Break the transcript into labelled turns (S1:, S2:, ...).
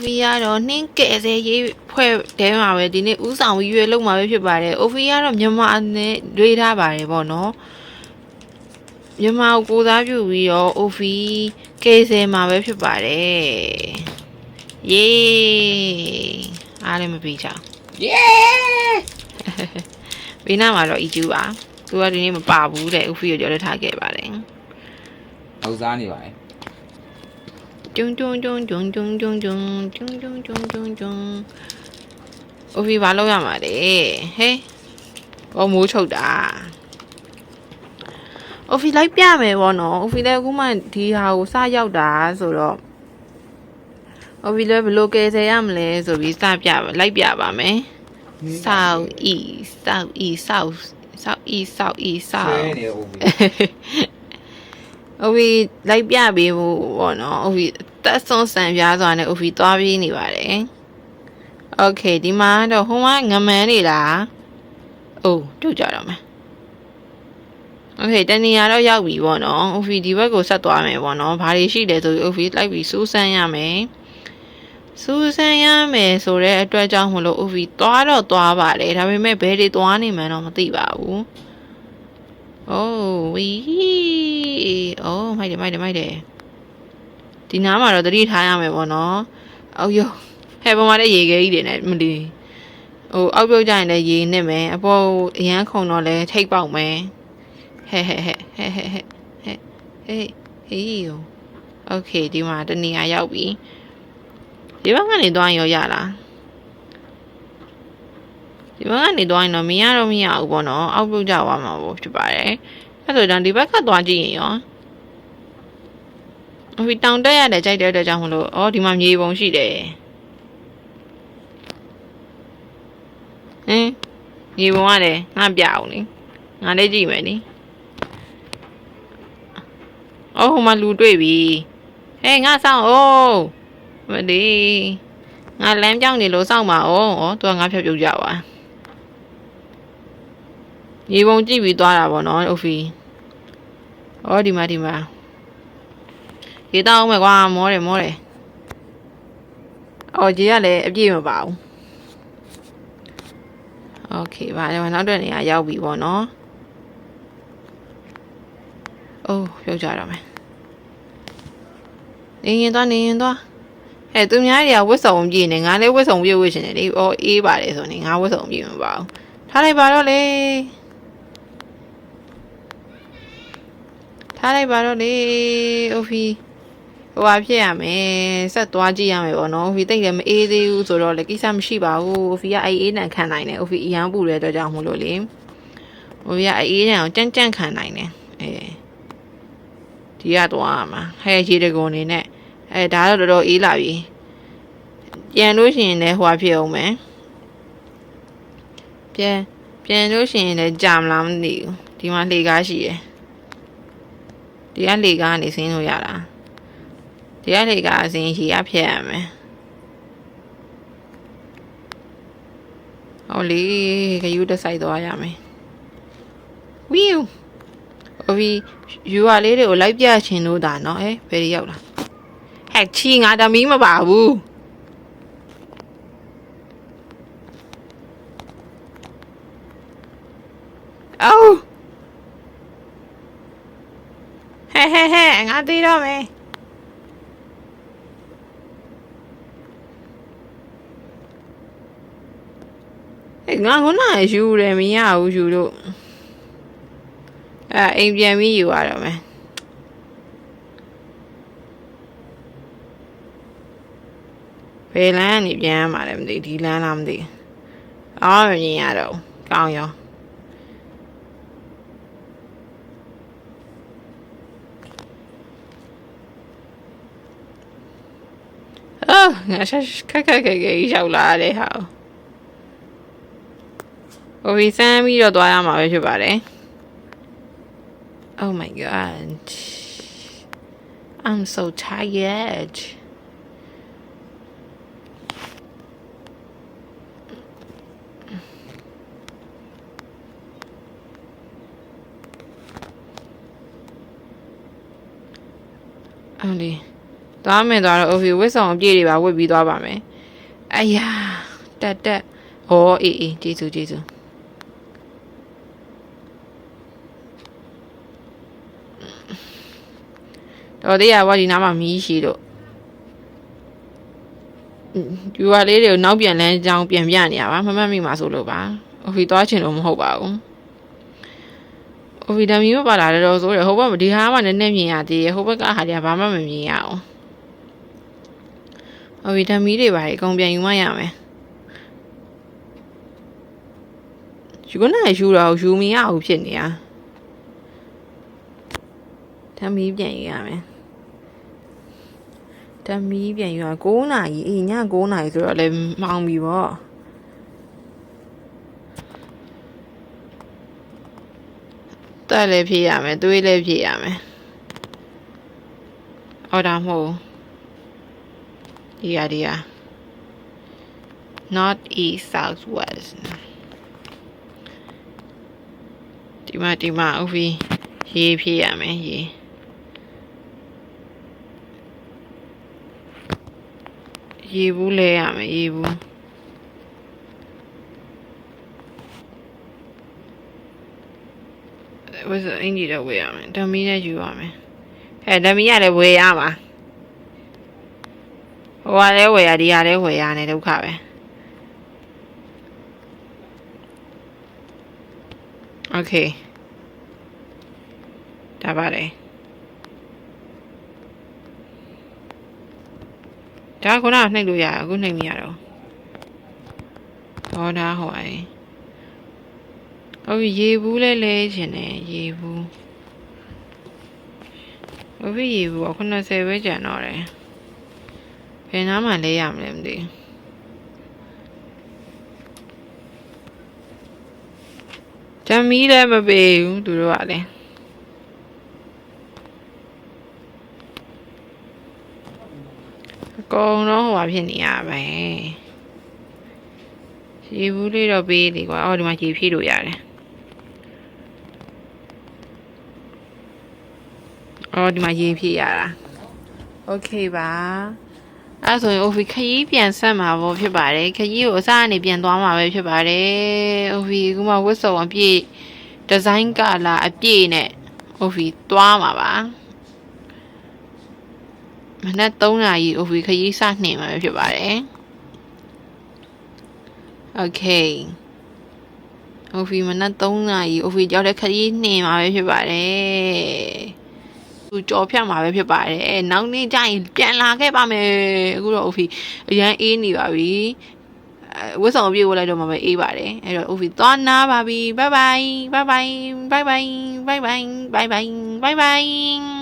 S1: ဖီကတော့နှင်းကဲဆဲရေးဖွဲ့တဲမှာပဲဒီနေ့ဥဆောင်ပြီးရွေးလုံးမှာပဲဖြစ်ပါတယ်။အိုဖီကတော့မြန်မာနဲ့တွေးထားပါတယ်ပေါ့နော်။မြန်မာကိုကိုးစားပြုပြီးတော့အိုဖီကဲဆဲမှာပဲဖြစ်ပါတယ်။ယေးအားလည်းမပြီးချောင်း
S2: เย้။
S1: ဘေးနားမှာတော့အီကျူပါ။သူကဒီနေ့မပါဘူးတဲ့အိုဖီကိုကြော်လက်ထားခဲ့ပါတယ်။
S2: ဟောက်စားနေပါ လေ
S1: ကျုံကျုံကျုံကျုံကျုံကျုံကျုံကျုံကျုံကျုံကျုံကျုံအိုဖီဘာလုပ်ရမှာလဲဟဲ့ဘောမိုးချုပ်တာအိုဖီလိုက်ပြမယ်ဗောနော်အိုဖီလည်းအခုမှဒီဟာကိုစရောက်တာဆိုတော့အိုဖီလည်းဘယ်လိုကယ်ဆယ်ရမလဲဆိုပြီးစပြပါလိုက်ပြပါမယ်စောက်ဤစောက်ဤစောက်စောက် အိုဖီလိုက်ပြပေးဖို့ပေါ့နော်အိုဖီတက်ဆွန်ဆန်ပြားစွာနဲ့အိုဖီသွားပြေးနေပါတယ်โอเคဒီမှာတော့ဟိုမှာငမန်းနေလားအိုးတို့ကြတော့မယ်โอเคတနေရာတော့ရောက်ပြီပေါ့နော်အိုဖီဒီဘက်ကိုဆက်သွားမယ်ပေါ့နော်ဘာတွေရှိလဲဆိုပြီးအိုဖီလိုက်ပြီးစူးစမ်းရမယ်စူးစမ်းရမယ်ဆိုတဲ့အတွက်ကြောင့်မလို့အိုဖီသွားတော့သွားပါတယ်ဒါပေမဲ့ဘယ်တွေသွားနေမှန်းတော့မသိပါဘူး โอ้วีโอ้မိုက်တယ်မိုက်တယ်မိုက်တယ်ဒီနားမှာတော့တတိထားရမယ်ပေါ့နော်အောက်ရောဟဲ့ပေါ်မှာလည်းရေခဲကြီးတွေနဲ့မလီဟိုအောက်ပြုတ်ကြရင်လည်းရေနဲ့မယ်အပေါ်အရန်ခုံတော့လည်းထိတ်ပေါက်မယ်ဟဲ့ဟဲ့ဟဲ့ဟဲ့ဟဲ့ဟဲ့ဟဲ့ဟေးဟေးယောโอเคဒီမှာတနေရာရောက်ပြီဒီဘက်ကနေသွားရင်ရောရလား ဒီဘက်ကနေသွားရင်တော့မရတော့မရဘူးပေါ့နော်အောက်ပြုတ်ကြသွားမှာပေါ့ဖြစ်ပါတယ်အဲ့ဆိုတော့ဒီဘက်ကသွားကြည့်ရင်ရောအဖေတောင်တက်ရတယ်ကြိုက်တဲ့အတွက်ကြောင့်မလို့ဩဒီမှာမြေပုံရှိတယ်ဟင်မြေပုံရတယ်ငါပြအောင်လေငါလည်းကြည့်မယ်နိအော်ဟိုမှာလူတွေ့ပြီဟေးငါဆောင်အိုးမဒီငါလမ်းကြောင်းနေလို့စောင့်ပါဩဩသူကငါဖြတ်ပြုတ်ကြပါ ရေပုံကြည့်ပြီးသွားတာပေါ့နော်အုတ်ဖီ။အော်ဒီမှာဒီမှာရေတောင်းမယ်ကွာမောတယ်မောတယ်။အော်ကြီးကလည်းအပြည့်မပါဘူး။ Okay ဗါတယ်နောက်တဲ့နေရာရောက်ပြီပေါ့နော်။အိုးပြောကြတော့မယ်။နေရင်သွားနေရင်သွားဟဲ့သူများတွေကဝတ်စုံပြည့်နေငါလည်းဝတ်စုံပြည့်ဝတ်ရှင်တယ်လေ။အော်အေးပါတယ်ဆိုနေငါဝတ်စုံပြည့်မပါဘူး။ထားလိုက်ပါတော့လေ။ ထားလိုက်ပါတော့လေအိုဖီဟိုဟာဖြစ်ရမယ်ဆက်သွားကြည့်ရမယ်ပေါ့နော်အိုဖီတိတ်လည်းမအေးသေးဘူးဆိုတော့လေကိစ္စမရှိပါဘူးအိုဖီကအေးအေးနံခံနိုင်တယ်အိုဖီအရန်ပူတဲ့အတွက်ကြောင့်မို့လို့လေအိုဖီကအေးနံကိုကြမ်းကြမ်းခံနိုင်တယ်အဲဒီကသွားရမှာဟဲ့ရေတကုံနေနဲ့အဲဒါတော့တော်တော်အေးလာပြီပြန်လို့ရှိရင်လည်းဟိုဟာဖြစ်အောင်မယ်ပြန်ပြန်လို့ရှိရင်လည်းကြာမလားမသိဘူးဒီမှာလေကားရှိတယ် တရားလေကားကနေဆင်းလို့ရတာတရားလေကားအစဉ်ရေရဖြတ်ရမယ်အော်လေခယူးတဆိုင်သွားရမယ်ဝီးအဝီယူရလေးတွေကိုလိုက်ပြချင်လို့ဒါနော်ဟဲ့ဘယ်တွေရောက်လာဟက်ချီငါတမီးမပါဘူးအော် ဟဲ့ဟဲ့ဟဲ့ငါသိတော့မယ်အေးငါခုနကယူတယ်မရဘူးယူလို့အဲအိမ်ပြန်ပြီးယူရတော့မယ်ဘယ်လမ်းကနေပြန်ရမှာလဲမသိဒီလမ်းလားမသိအော်မမြင်ရတော့ဘူးကောင်းရော အော် ငါဆက်ခက်ခက်ခက်ခက်ကြီးရောက်လာတဲ့ဟာဟိုဒီစမ်းပြီးတော့သွားရမှာပဲဖြစ်ပါတယ် Oh my god I'm so tired ။အော်လေ သွားမယ်သွားတော့အိုဖီဝစ်ဆောင်အပြည့်တွေပါဝစ်ပြီးသွားပါမယ်အယားတက်တက်ဩအေးအေးကျေးဇူးကျေးဇူးတော်သေးရပါဒီနားမှာမီးရှိတော့ဒီဝါလေးတွေကိုနောက်ပြန်လန်းကြောင်းပြန်ပြနေရပါမမတ်မိမှာဆိုလို့ပါအိုဖီသွားချင်လို့မဟုတ်ပါဘူးအိုဖီတမီမပါလာတော့ဆိုရဟိုဘက်ဒီဟာမှနည်းနည်းမြင်ရသေးတယ်ဟိုဘက်ကဟာတွေကဘာမှမမြင်ရအောင် အိုဖီတမီတွေပါအကုန်ပြန်ယူမရမယ်ယူကနာယူတော့ယူမရဘူးဖြစ်နေတာတမီပြန်ယူရမယ်တမီပြန်ယူရ9နာရီအေးည9နာရီဆိုတော့လည်းမောင်ပြီပေါ့တက်လည်းဖြည့်ရမယ်သွေးလည်းဖြည့်ရမယ်အော်ဒါမဟုတ် ဒီရဒီရ not east south west ဒီမှာဒီမှာဥပ္ပီရေးဖြည့်ရမယ်ရေးရေဘူးလဲရမယ်ရေဘူးဝယ်စအင်ဂျီတော့ဝယ်ရမယ်ဓမီနဲ့ယူရမယ်အဲဓမီကလည်းဝယ်ရမှာ ဟိုကလည်းဝယ်ရဒီကလည်းဝယ်ရနေဒုက္ခပဲโอเคဒါပါတယ်ဒါခုနကနှိပ်လို့ရအခုနှိပ်မရတော့ဟောဒါဟောအေးဟုတ်ပြီရေဘူးလဲလဲရှင်တယ်ရေဘူးဟုတ်ပြီရေဘူးက80ပဲကျန်တော့တယ် ဘယ်နားမှလဲရမလဲမသိဘူးတမီးလည်းမပေးဘူးသူတို့ကလည်းအကုန်လုံးဟိုပါဖြစ်နေရပဲရေဘူးလေးတော့ပေးလေကွာအော်ဒီမှာရေဖြည့်လို့ရတယ်အော်ဒီမှာရေဖြည့်ရတာโอเคပါ အဲ့ဆိုရင် OV ခရီးပြန်ဆက်မှာပေါ့ဖြစ်ပါတယ်ခရီးကိုအစကနေပြန်သွားမှာပဲဖြစ်ပါတယ် OV အခုမှဝတ်စုံအပြည့်ဒီဇိုင်းကာလာအပြည့်နဲ့ OV သွားမှာပါမနက်3နာရီ OV ခရီးစနှင်မှာပဲဖြစ်ပါတယ် Okay OV မနက်3နာရီ OV ကြောက်တဲ့ခရီးနှင်မှာပဲဖြစ်ပါတယ် သူကြော်ဖြတ်မှာပဲဖြစ်ပါတယ်နောက်နေ့ကျရင်ပြန်လာခဲ့ပါမယ်အခုတော့ OV အရန်အေးနေပါပြီအဲဝတ်ဆောင်ပြေးဝတ်လိုက်တော့မှပဲအေးပါတယ်အဲ့တော့ OV သွားနာပါပြီဘိုင်ဘိုင်ဘိုင်ဘိုင်ဘိုင်ဘိုင်